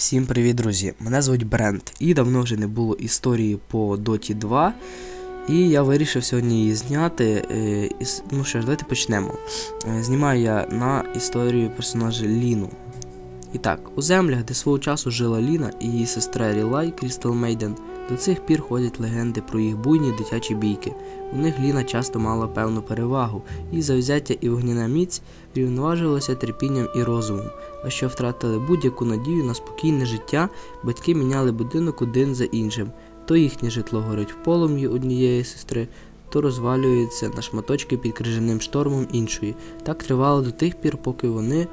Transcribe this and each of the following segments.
Всім привіт, друзі! Мене звуть Брент, і давно вже не було історії по Доті 2. І я вирішив сьогодні її зняти. е, Ну що ж, давайте почнемо. Е, Знімаю я на історію персонажа Ліну. І так, у землях, де свого часу жила Ліна і її сестра Рілай Крістал Мейден, до цих пір ходять легенди про їх буйні дитячі бійки. У них Ліна часто мала певну перевагу, і завзяття і вогняна міць рівноважувалися терпінням і розумом. А що втратили будь-яку надію на спокійне життя, батьки міняли будинок один за іншим. То їхнє житло горить в полум'ї однієї сестри, то розвалюється на шматочки під крижаним штормом іншої. Так тривало до тих пір, поки вони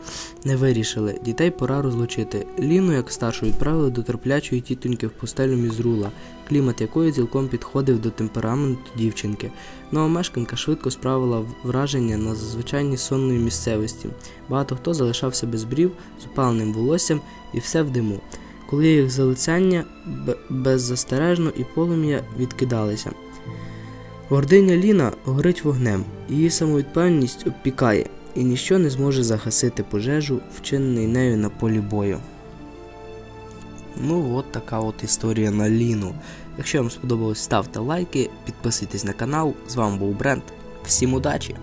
не вирішили. Дітей пора розлучити. Ліну, як старшу, відправили до терплячої тітоньки в пустелю Мізрула, клімат якої цілком підходив до темпераменту дівчинки. Нова мешканка швидко справила враження на звичайній сонної місцевості. Багато хто залишався без брів, з опаленим волоссям і все в диму. Коли їх залицяння беззастережно і полум'я відкидалися. Гординя Ліна горить вогнем, її самовідпевненість обпікає, і ніщо не зможе загасити пожежу, вчинений нею на полі бою. Ну, от така от історія на Ліну. Якщо вам сподобалось, ставте лайки, підписуйтесь на канал. З вами був Брент. Всім удачі!